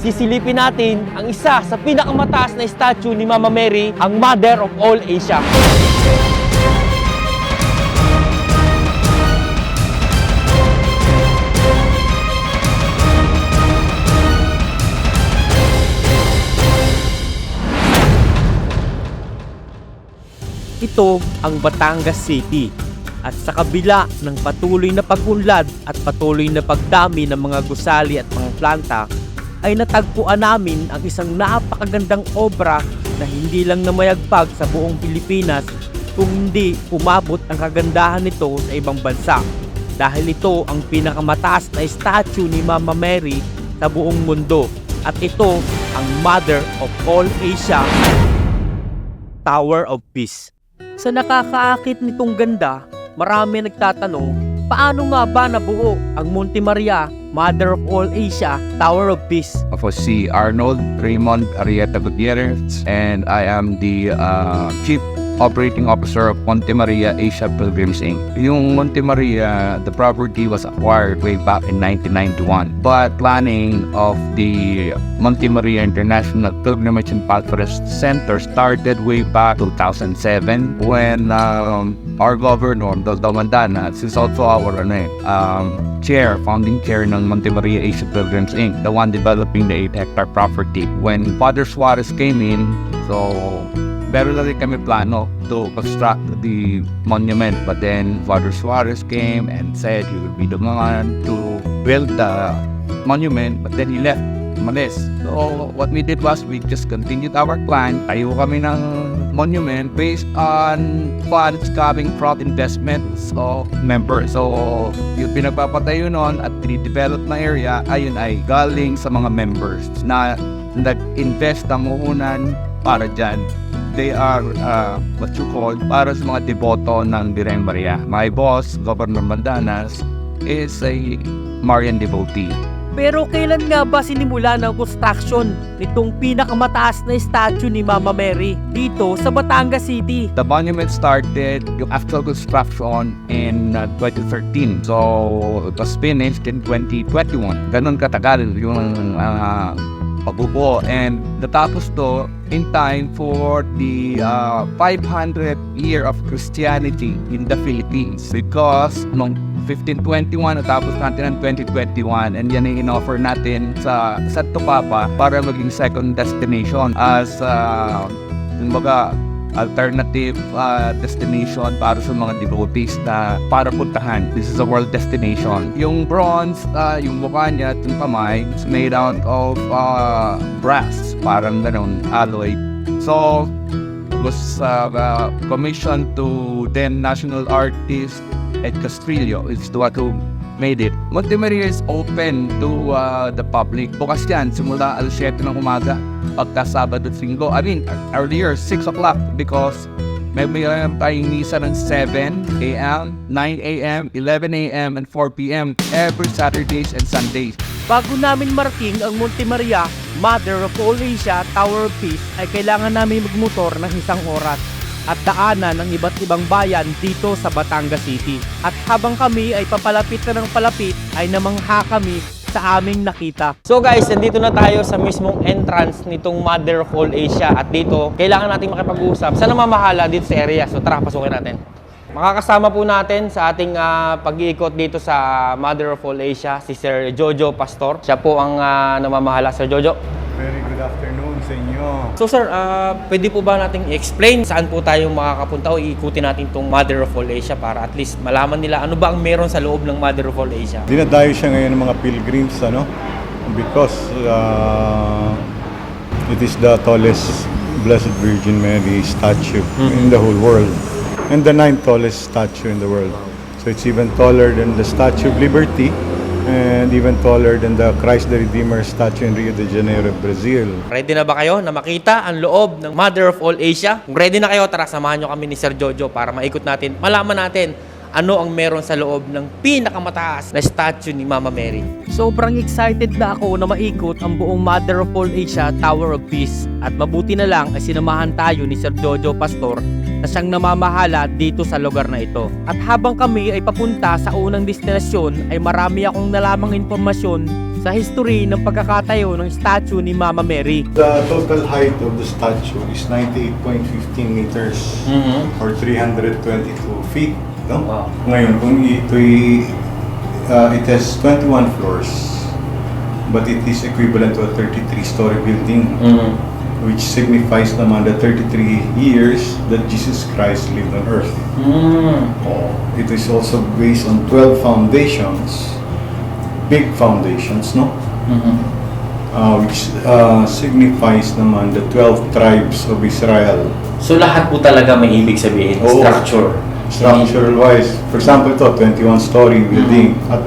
Sisilipin natin ang isa sa pinakamataas na statue ni Mama Mary, ang Mother of all Asia. Ito ang Batangas City at sa kabila ng patuloy na pagunlad at patuloy na pagdami ng mga gusali at mga planta ay natagpuan namin ang isang napakagandang obra na hindi lang namayagpag sa buong Pilipinas kung hindi umabot ang kagandahan nito sa ibang bansa dahil ito ang pinakamataas na statue ni Mama Mary sa buong mundo at ito ang Mother of all Asia Tower of Peace. Sa nakakaakit nitong ganda, marami nagtatanong, paano nga ba nabuo ang Monte Maria, Mother of all Asia, Tower of Peace? Ako si Arnold Raymond Arieta Gutierrez and I am the uh, Chief Operating Officer of Monte Maria Asia Pilgrims Inc. Yung Monte Maria, the property was acquired way back in 1991. But planning of the Monte Maria International Pilgrimage and Palfrest Center started way back 2007 when um, our governor, Dr. Mandana, is also our ano, eh, um, chair, founding chair ng Monte Maria Asia Pilgrims Inc., the one developing the 8 hectare property. When Father Suarez came in, so meron na rin kami plano to construct the monument. But then Father Suarez came and said he would be the one to build the monument, but then he left. Umalis. So, what we did was we just continued our plan. Tayo kami ng monument based on funds coming from investments of members. So, yung pinagpapatayo noon at develop na area, ayun ay galing sa mga members na nag-invest ng muunan para dyan. They are uh, what you call para sa mga deboto ng Bireng Maria. My boss, Governor Mandanas, is a Marian devotee. Pero kailan nga ba sinimula ng construction nitong pinakamataas na statue ni Mama Mary dito sa Batangas City? The monument started yung actual construction in uh, 2013. So, it was finished in 2021. Ganon katagal yung uh, pagbubuo. And natapos to in time for the uh, 500th year of Christianity in the Philippines. Because nung 1521 natapos natin ang 2021 and yan ang in-offer natin sa Santo Papa para maging second destination as uh, kumbaga alternative uh, destination para sa mga devotees na para puntahan. This is a world destination. Yung bronze, uh, yung mukha niya at yung kamay is made out of uh, brass, parang ganun, alloy. So, was uh, uh, commissioned to then national artist Ed Castrillo is the one who made it. Monte Maria is open to uh, the public. Bukas yan, simula alas 7 ng umaga pagka Sabado at Linggo. I mean, earlier, 6 o'clock because may mayroon tayong misa ng 7 a.m., 9 a.m., 11 a.m., and 4 p.m. every Saturdays and Sundays. Bago namin marating ang Monte Maria, Mother of all Asia, Tower of Peace, ay kailangan namin magmotor ng isang oras at daanan ng iba't ibang bayan dito sa Batangas City. At habang kami ay papalapit na ng palapit, ay namangha kami sa aming nakita. So guys, nandito na tayo sa mismong entrance nitong Mother of all Asia at dito, kailangan natin makipag-usap sa namamahala dito sa area. So tara, pasukin natin. Makakasama po natin sa ating ah, pag-iikot dito sa Mother of all Asia, si Sir Jojo Pastor. Siya po ang ah, namamahala, Sir Jojo. Very good inyo. So sir, ah, pwede po ba nating i-explain saan po tayo makakapunta o iikutin natin itong Mother of all Asia para at least malaman nila ano ba ang meron sa loob ng Mother of all Asia? Dinadayo siya ngayon ng mga pilgrims, ano? Because uh, it is the tallest Blessed Virgin Mary statue in the whole world. And the ninth tallest statue in the world. So it's even taller than the Statue of Liberty and even taller than the Christ the Redeemer statue in Rio de Janeiro, Brazil. Ready na ba kayo na makita ang loob ng Mother of all Asia? Kung ready na kayo, tara samahan nyo kami ni Sir Jojo para maikot natin, malaman natin ano ang meron sa loob ng pinakamataas na statue ni Mama Mary. Sobrang excited na ako na maikot ang buong Mother of all Asia Tower of Peace at mabuti na lang ay sinamahan tayo ni Sir Jojo Pastor na siyang namamahala dito sa lugar na ito. At habang kami ay papunta sa unang destinasyon ay marami akong nalamang informasyon sa history ng pagkakatayo ng statue ni Mama Mary. The total height of the statue is 98.15 meters or 322 feet. No? Wow. Ngayon, kung ito'y, uh, it has 21 floors, but it is equivalent to a 33-story building, which signifies naman the 33 years that Jesus Christ lived on earth. Oh, It is also based on 12 foundations, big foundations, no? Uh, which uh, signifies naman the 12 tribes of Israel. So lahat po talaga may ibig sabihin, Oo. structure. Structural wise, for example, ito 21 story building, at,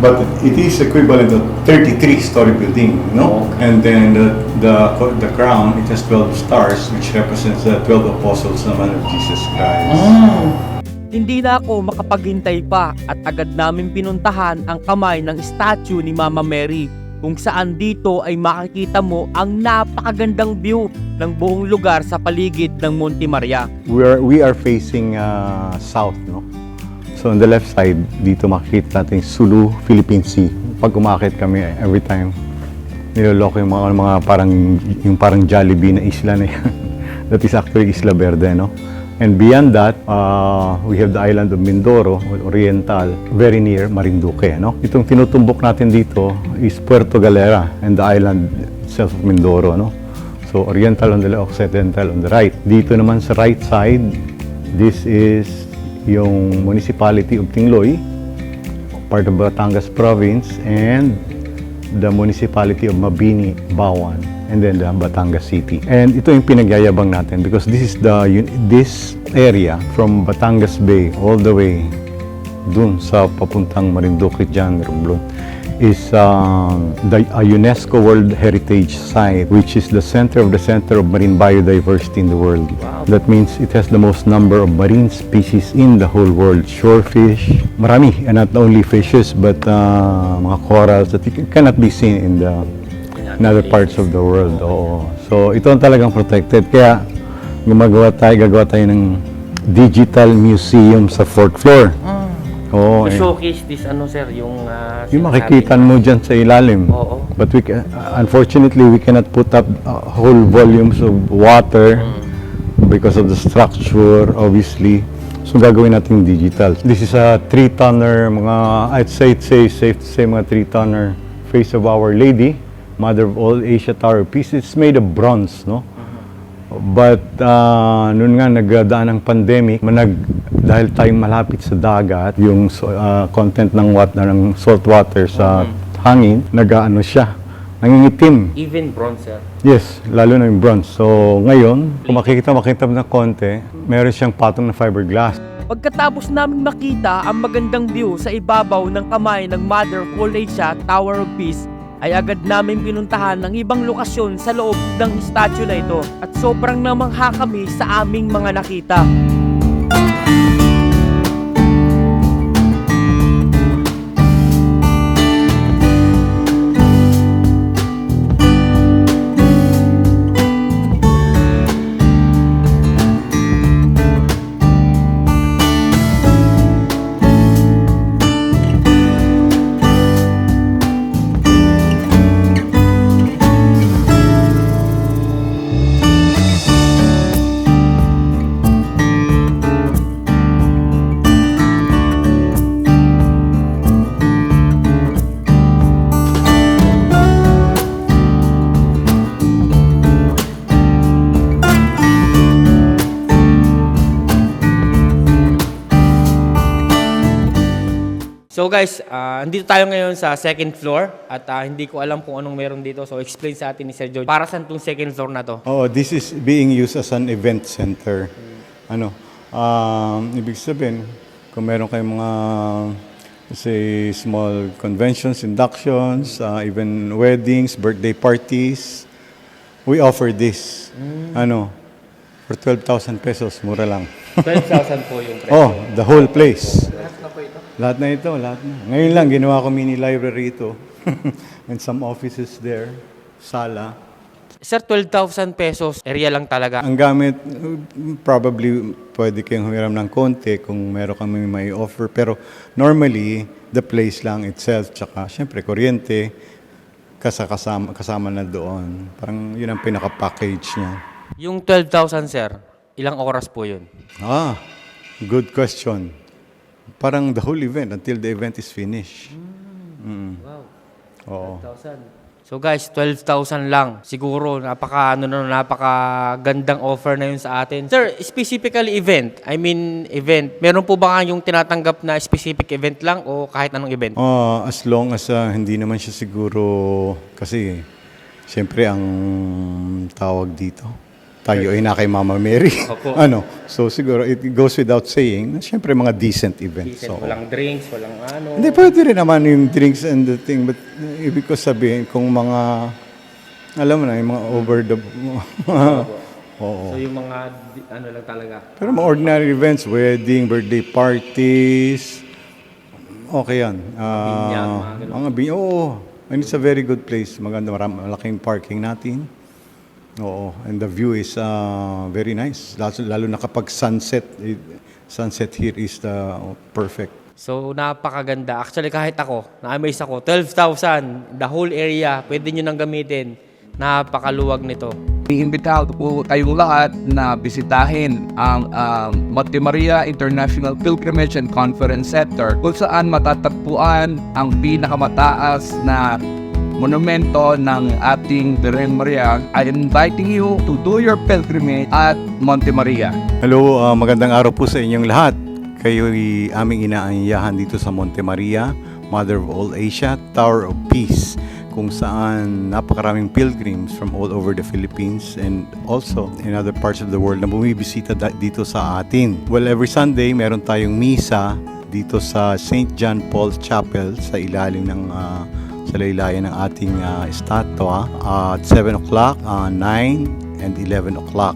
but it is equivalent to 33 story building, no? Okay. And then the, the the crown, it has 12 stars, which represents the 12 apostles naman of Jesus Christ. Hindi na ako makapaghintay pa at agad namin pinuntahan ang kamay ng statue ni Mama Mary kung saan dito ay makikita mo ang napakagandang view ng buong lugar sa paligid ng Monte Maria. we are we are facing uh, south, no? So on the left side, dito makikita natin Sulu, Philippine Sea. Pag umakit kami, every time, niloloko yung mga, mga parang, yung parang Jollibee na isla na yan. that is actually Isla Verde, no? And beyond that, uh, we have the island of Mindoro, Oriental, very near Marinduque, no? Itong tinutumbok natin dito is Puerto Galera and the island itself of Mindoro, no? So Oriental on the left, Occidental on the right. Dito naman sa right side, this is yung municipality of Tingloy, part of Batangas province, and the municipality of Mabini, Bawan, and then the Batangas City. And ito yung pinagyayabang natin because this is the this area from Batangas Bay all the way dun sa papuntang Marinduque dyan, Romblon, is um, the, a UNESCO World Heritage Site, which is the center of the center of marine biodiversity in the world. That means it has the most number of marine species in the whole world. Shorefish, marami, and not only fishes, but uh, mga corals that cannot be seen in the in other parts of the world. Oo. So ito ang talagang protected. Kaya gumagawa tayo, gagawa tayo ng digital museum sa fourth floor. Oo. To eh. showcase this ano sir, yung uh, Yung makikita mo dyan sa ilalim. Oo. But we ca- unfortunately, we cannot put up uh, whole volumes of water because of the structure, obviously. So gagawin natin digital. This is a 3-tonner, mga, I'd say, it's say, safe to say, mga 3-tonner face of Our Lady, Mother of all Asia Tower Peace. It's made of bronze, no? But uh, noon nga nagdaan ng pandemic, manag, dahil tayong malapit sa dagat, yung uh, content ng water, ng salt water sa hangin, nag-ano siya, nangingitim. even bronze sir. Yes, lalo na yung bronze. So ngayon, kung makikita, makita na konti, meron siyang patong na fiberglass. Pagkatapos namin makita ang magandang view sa ibabaw ng kamay ng Mother Asia Tower of Peace, ay agad namin pinuntahan ng ibang lokasyon sa loob ng statue na ito at sobrang namangha kami sa aming mga nakita. So guys, ah, andito tayo ngayon sa second floor at ah, hindi ko alam kung anong meron dito. So explain sa atin ni Sir George. Para saan tong second floor na to? Oh, this is being used as an event center. Ano, um, ibig sabihin, kung meron kayong mga say small conventions, inductions, uh, even weddings, birthday parties, we offer this. Ano, for 12,000 pesos, mura lang. 12,000 po yung presyo. Oh, the whole place. Lahat na ito, lahat na. Ngayon lang, ginawa ko mini library ito. And some offices there, sala. Sir, 12,000 pesos, area lang talaga. Ang gamit, probably pwede kayong humiram ng konti kung meron kami may offer. Pero normally, the place lang itself, tsaka syempre kuryente, kasa kasama, kasama na doon. Parang yun ang pinaka-package niya. Yung 12,000 sir, ilang oras po yun? Ah, good question. Parang the whole event until the event is finished. Wow. Oo. 12,000. So guys, 12,000 lang. Siguro napaka ano na napaka gandang offer na yun sa atin. Sir, specifically event. I mean event. Meron po ba nga yung tinatanggap na specific event lang o kahit anong event? Ah, as long as ah, hindi naman siya siguro kasi siyempre ang tawag dito tayo ay na kay Mama Mary. Opo. ano? So siguro it goes without saying na siyempre mga decent events. Decent, So, walang drinks, walang ano. Hindi, pwede rin naman yung drinks and the thing. But uh, ibig ko sabihin, kung mga, alam mo na, yung mga over the... Oo. So yung mga di- ano lang talaga. Pero mga ordinary events, wedding, birthday parties, okay yan. Ah, Binyag, mga ganun. mga binyag, oo. And it's a very good place. Maganda, maram, malaking parking natin. Oo. And the view is ah, very nice. Lalo, lalo na kapag sunset, eh, sunset here is the perfect. So napakaganda. Actually kahit ako, na-amaze ako. 12,000, the whole area, pwede nyo nang gamitin. Napakaluwag nito. Iimbitahan po kayong lahat na bisitahin ang um, Monte Maria International Pilgrimage and Conference Center kung saan matatagpuan ang pinakamataas na monumento ng ating Virgen Maria. I'm inviting you to do your pilgrimage at Monte Maria. Hello, ah, magandang araw po sa inyong lahat. Kayo ay aming inaanyayahan dito sa Monte Maria, Mother of All Asia, Tower of Peace, kung saan napakaraming pilgrims from all over the Philippines and also in other parts of the world na bumibisita dito sa atin. Well, every Sunday meron tayong misa dito sa St. John Paul Chapel sa ilalim ng ah, sa laylayan ng ating ah, estatwa at 7 o'clock, ah, 9 and 11 o'clock.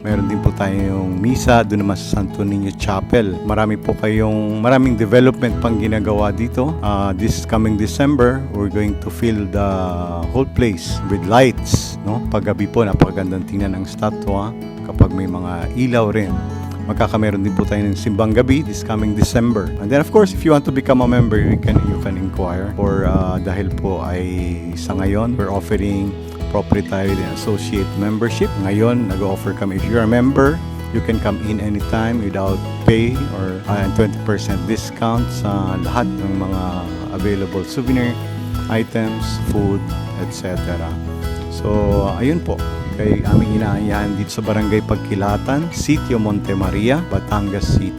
Meron din po tayong misa doon naman sa Santo Niño Chapel. Marami po kayong maraming development pang ginagawa dito. Ah, this coming December, we're going to fill the whole place with lights, no? Paggabi po napakagandang tingnan ang statwa kapag may mga ilaw rin. Magkakameron din po tayo ng simbang gabi this coming December. And then of course, if you want to become a member, you can you can inquire. Or ah, dahil po ay sa ngayon, we're offering proprietary and associate membership. Ngayon, nag-offer kami. If you're a member, you can come in anytime without pay or uh, 20% discount sa lahat ng mga available souvenir items, food, etc. So, ayun po. Kay aming inaanyahan dito sa Barangay Pagkilatan, Sitio Monte Maria, Batangas City.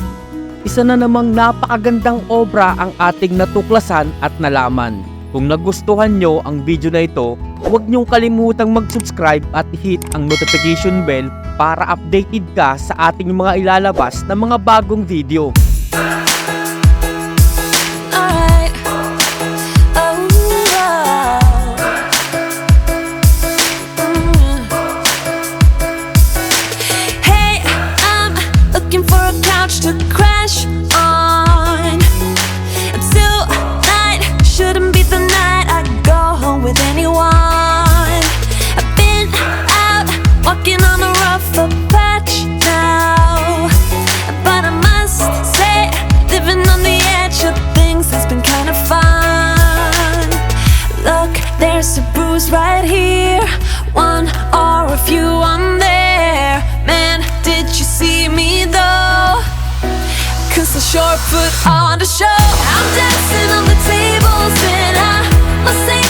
Isa na namang napakagandang obra ang ating natuklasan at nalaman. Kung nagustuhan nyo ang video na ito, huwag nyong kalimutang mag-subscribe at hit ang notification bell para updated ka sa ating mga ilalabas na mga bagong video. Cause foot on the show. I'm dancing on the tables and I must say